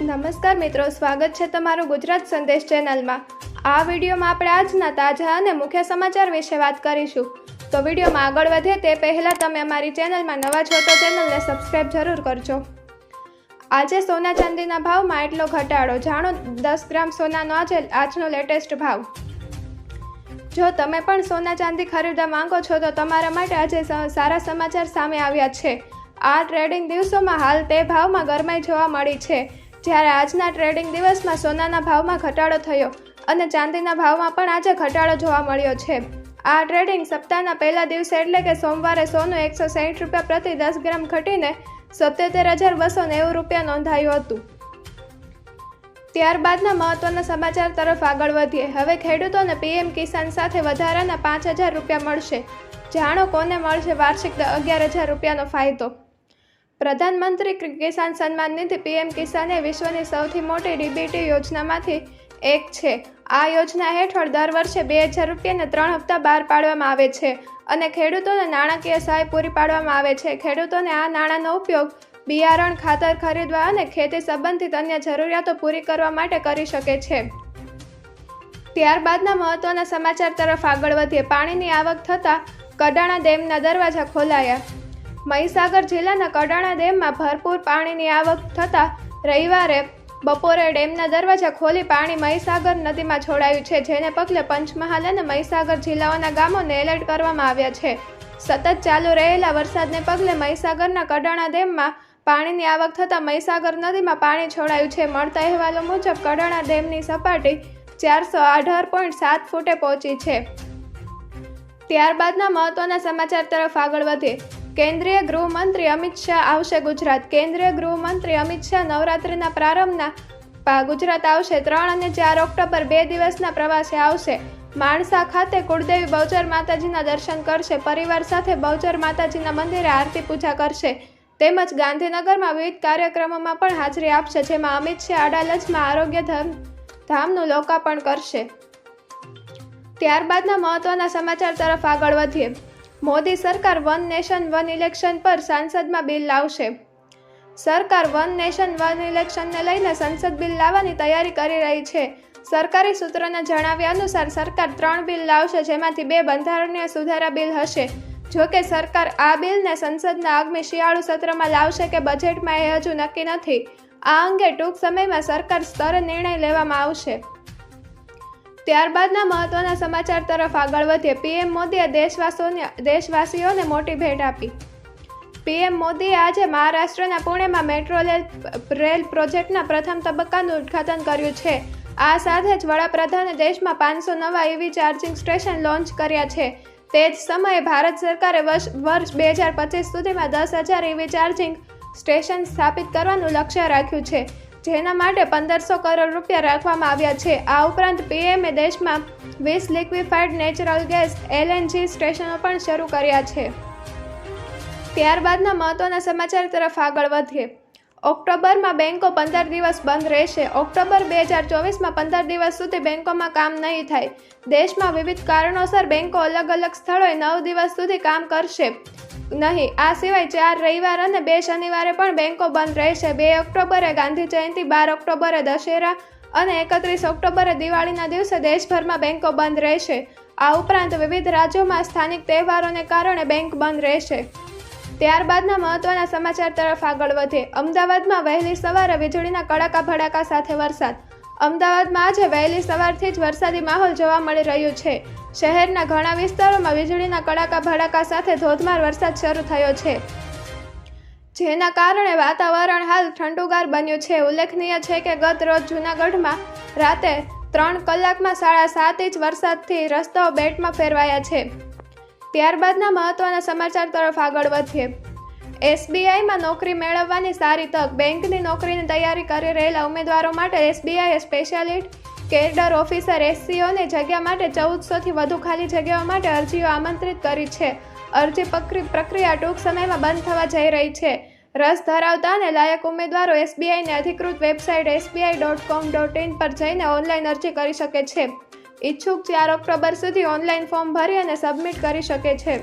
નમસ્કાર મિત્રો, સ્વાગત છે તમારું ગુજરાત સંદેશ ચેનલમાં. આ વિડીયોમાં આપણે આજના તાજા અને મુખ્ય સમાચાર વિશે વાત કરીશું. તો વિડીયોમાં આગળ વધે તે પહેલાં તમે અમારી ચેનલમાં નવા છો તો ચેનલને સબસ્ક્રાઈબ જરૂર કરજો. આજે સોના ચાંદીના ભાવમાં એટલો ઘટાડો, જાણો દસ ગ્રામ સોનાનો આજે આજનો લેટેસ્ટ ભાવ. જો તમે પણ સોના ચાંદી ખરીદવા માંગો છો તો તમારા માટે આજે સારા સમાચાર સામે આવ્યા છે. આ ટ્રેડિંગ દિવસોમાં હાલ તે ભાવમાં ગરમાઈ જોવા મળી છે. જ્યારે આજના ટ્રેડિંગ દિવસમાં સોનાના ભાવમાં ઘટાડો થયો અને ચાંદીના ભાવમાં પણ આજે ઘટાડો જોવા મળ્યો છે. આ ટ્રેડિંગ સપ્તાહના પહેલા દિવસે એટલે કે સોમવારે સોનું એકસો સાહીઠ રૂપિયા પ્રતિ દસ ગ્રામ ઘટીને સત્યોતેર હજાર બસો નેવું રૂપિયા નોંધાયું હતું. ત્યારબાદના મહત્વના સમાચાર તરફ આગળ વધીએ. હવે ખેડૂતોને પીએમ કિસાન સાથે વધારાના પાંચ હજાર રૂપિયા મળશે. જાણો કોને મળશે વાર્ષિક અગિયાર હજાર રૂપિયાનો ફાયદો? પ્રધાનમંત્રી કિસાન સન્માન નિધિ પીએમ કિસાન એ વિશ્વની સૌથી મોટી ડીબીટી યોજનામાંથી એક છે. આ યોજના હેઠળ દર વર્ષે બે હજાર રૂપિયાને ત્રણ હપ્તા બહાર પાડવામાં આવે છે અને ખેડૂતોને નાણાકીય સહાય પૂરી પાડવામાં આવે છે. ખેડૂતોને આ નાણાંનો ઉપયોગ બિયારણ, ખાતર ખરીદવા અને ખેતી સંબંધિત અન્ય જરૂરિયાતો પૂરી કરવા માટે કરી શકે છે. ત્યારબાદના મહત્વના સમાચાર તરફ આગળ વધીએ. પાણીની આવક થતાં કડાણા ડેમના દરવાજા ખોલાયા. મહીસાગર જિલ્લાના કડાણા ડેમમાં ભરપૂર પાણીની આવક થતાં રવિવારે બપોરે ડેમના દરવાજા ખોલી પાણી મહીસાગર નદીમાં છોડાયું છે, જેને પગલે પંચમહાલ અને મહીસાગર જિલ્લાઓના ગામોને એલર્ટ કરવામાં આવ્યા છે. સતત ચાલુ રહેલા વરસાદને પગલે મહીસાગરના કડાણા ડેમમાં પાણીની આવક થતાં મહીસાગર નદીમાં પાણી છોડાયું છે. મળતા અહેવાલો મુજબ કડાણા ડેમની સપાટી ચારસો અઢાર પોઈન્ટ સાત ફૂટે પહોંચી છે. ત્યારબાદના મહત્વના સમાચાર તરફ આગળ વધીએ. કેન્દ્રીય ગૃહમંત્રી અમિત શાહ આવશે ગુજરાત. કેન્દ્રીય ગૃહમંત્રી અમિત શાહ નવરાત્રિના પ્રારંભના ગુજરાત આવશે ત્રણ અને ચાર ઓક્ટોબર બે દિવસના પ્રવાસે આવશે. માણસા ખાતે કુળદેવી બહુચર માતાજીના દર્શન કરશે. પરિવાર સાથે બહુચર માતાજીના મંદિરે આરતી પૂજા કરશે. તેમજ ગાંધીનગરમાં વિવિધ કાર્યક્રમોમાં પણ હાજરી આપશે, જેમાં અમિત શાહ અડાલજમાં આરોગ્ય ધામ ધામનું લોકાર્પણ કરશે. ત્યારબાદના મહત્વના સમાચાર તરફ આગળ વધીએ. મોદી સરકાર વન નેશન, વન ઇલેક્શન પર સાંસદમાં બિલ લાવશે. સરકાર વન નેશન, વન ઇલેક્શનને લઈને સંસદ બિલ લાવવાની તૈયારી કરી રહી છે. સરકારી સૂત્રોના જણાવ્યા અનુસાર સરકાર ત્રણ બિલ લાવશે, જેમાંથી બે બંધારણીય સુધારા બિલ હશે. જો કે સરકાર આ બિલને સંસદના આગામી શિયાળુ સત્રમાં લાવશે કે બજેટમાં એ હજુ નક્કી નથી. આ અંગે ટૂંક સમયમાં સરકાર સ્તરે નિર્ણય લેવામાં આવશે. ત્યારબાદના મહત્વના સમાચાર તરફ આગળ વધીએ. પીએમ મોદીએ દેશવાસીઓને દેશવાસીઓને મોટી ભેટ આપી. પીએમ મોદીએ આજે મહારાષ્ટ્રના પુણેમાં મેટ્રો રેલ પ્રોજેક્ટના પ્રથમ તબક્કાનું ઉદ્ઘાટન કર્યું છે. આ સાથે જ વડાપ્રધાને દેશમાં પાંચસો નવા ઈવી ચાર્જિંગ સ્ટેશન લોન્ચ કર્યા છે. તે જ સમયે ભારત સરકારે વર્ષ વર્ષ બે હજાર પચીસ સુધીમાં દસ હજાર ઈવી ચાર્જિંગ સ્ટેશન સ્થાપિત કરવાનું લક્ષ્ય રાખ્યું છે. જેના માટે પંદરસો કરોડ રૂપિયા રાખવામાં આવ્યા છે. આ ઉપરાંત પીએમએ દેશમાં વીસ લિક્વિફાઈડ નેચરલ ગેસ એલએનજી સ્ટેશનો પણ શરૂ કર્યા છે. ત્યારબાદના મહત્વના સમાચાર તરફ આગળ વધીએ. ઓક્ટોબરમાં બેન્કો પંદર દિવસ બંધ રહેશે. ઓક્ટોબર બે હજાર ચોવીસમાં પંદર દિવસ સુધી બેન્કોમાં કામ નહીં થાય. દેશમાં વિવિધ કારણોસર બેન્કો અલગ અલગ સ્થળોએ નવ દિવસ સુધી કામ કરશે. નહીં, આ સિવાય ચાર રવિવાર અને બે શનિવારે પણ બેંકો બંધ રહેશે. બે ઓક્ટોબરે ગાંધી જયંતિ, બાર ઓક્ટોબરે દશેરા અને એકત્રીસ ઓક્ટોબરે દિવાળીના દિવસે દેશભરમાં બેંકો બંધ રહેશે. આ ઉપરાંત વિવિધ રાજ્યોમાં સ્થાનિક તહેવારોને કારણે બેંક બંધ રહેશે. ત્યારબાદના મહત્વના સમાચાર તરફ આગળ વધે. અમદાવાદમાં વહેલી સવારે વીજળીના કડાકા ભડાકા સાથે વરસાદ. અમદાવાદમાં આજે વહેલી સવારથી જ વરસાદી માહોલ જોવા મળી રહ્યું છે. શહેરના ઘણા વિસ્તારોમાં વીજળીના કડાકા ભડાકા સાથે ધોધમાર વરસાદ શરૂ થયો છે. જેના કારણે વાતાવરણ હાલ ઠંડુગાર બન્યું છે. ઉલ્લેખનીય છે કે ગત રોજ જૂનાગઢમાં રાતે ત્રણ કલાકમાં સાડા સાત ઇંચ વરસાદથી રસ્તાઓ બેટમાં ફેરવાયા છે. ત્યારબાદના મહત્વના સમાચાર તરફ આગળ વધીએ. એસબીઆઈમાં નોકરી મેળવવાની સારી તક, બેંકની નોકરીની તૈયારી કરી રહેલા ઉમેદવારો માટે એસબીઆઈએ સ્પેશિયાલિટ કેડર ઓફિસર, એસસીઓની જગ્યા માટે ચૌદસોથી વધુ ખાલી જગ્યાઓ માટે અરજીઓ આમંત્રિત કરી છે. અરજી પ્રક્રિયા ટૂંક સમયમાં બંધ થવા જઈ રહી છે. રસ ધરાવતા અને લાયક ઉમેદવારો એસબીઆઈની અધિકૃત website SBI dot com dot in પર જઈને ઓનલાઈન અરજી કરી શકે છે. ઈચ્છુક ચાર ઓક્ટોબર સુધી ઓનલાઈન ફોર્મ ભરી અને સબમિટ કરી શકે છે.